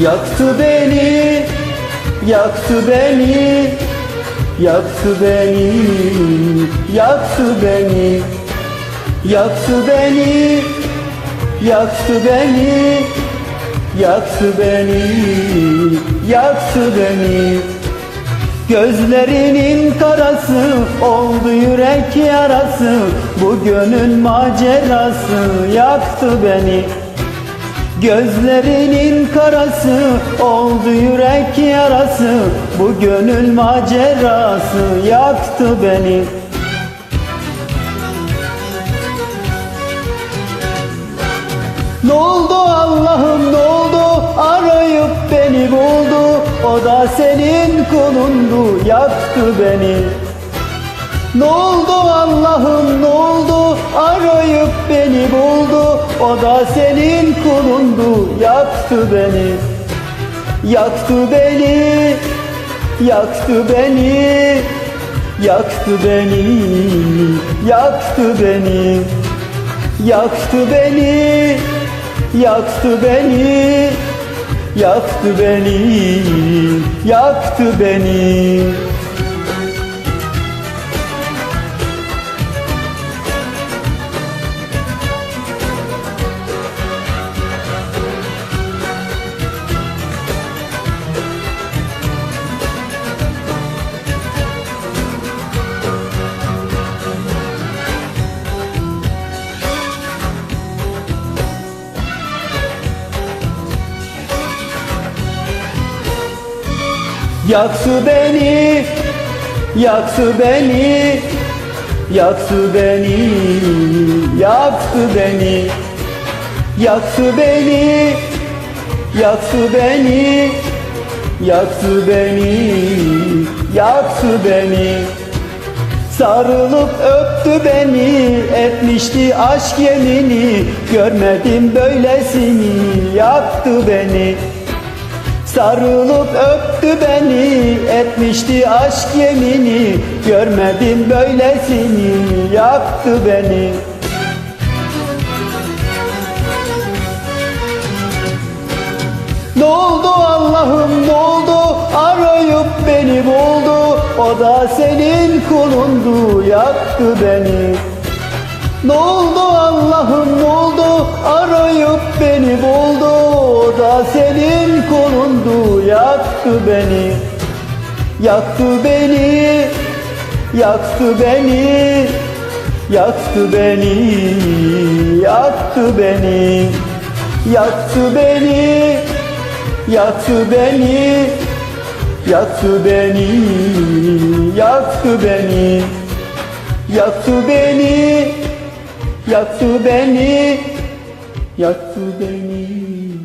Yaktı beni, yaktı beni, yaktı beni, yaktı beni, yaktı beni, yaktı beni, yaktı beni, yaktı beni. Gözlerinin karası oldu yürek yarası Bu gönül macerası yaktı beni Gözlerinin karası oldu yürek yarası. Bu gönül macerası yaktı beni. Ne oldu Allah'ım ne oldu? Arayıp beni buldu. O da senin kulundu yaktı beni. Ne oldu Allah'ım ne oldu? Arayıp beni buldu O da senin kulundu yaktı beni Yaktı beni. Yaktı beni Yaktı beni. Yaktı beni Yaktı beni. Yaktı beni, yaktı beni, yaktı beni. Yaktı beni, yaktı beni, yaktı beni, yaktı beni, yaktı beni, yaktı beni, yaktı beni, yaktı beni. Sarılıp öptü beni, etmişti aşk yemini, görmedim böylesini, yaktı beni. Sarılıp öptü beni Etmişti aşk yemini. Görmedim böylesini Yaktı beni. Ne oldu Allah'ım ne oldu? Arayıp beni buldu. O da senin kulundu Yaktı beni. Ne oldu Allah'ım ne oldu? Arayıp beni buldu. O da senin kolundu yaktı beni. Yaktı beni yaktı beni. Yaktı beni yaktı beni. Yaktı beni yaktı beni. Yaktı beni yaktı beni. Yaktı beni Yaktı beni, yaktı beni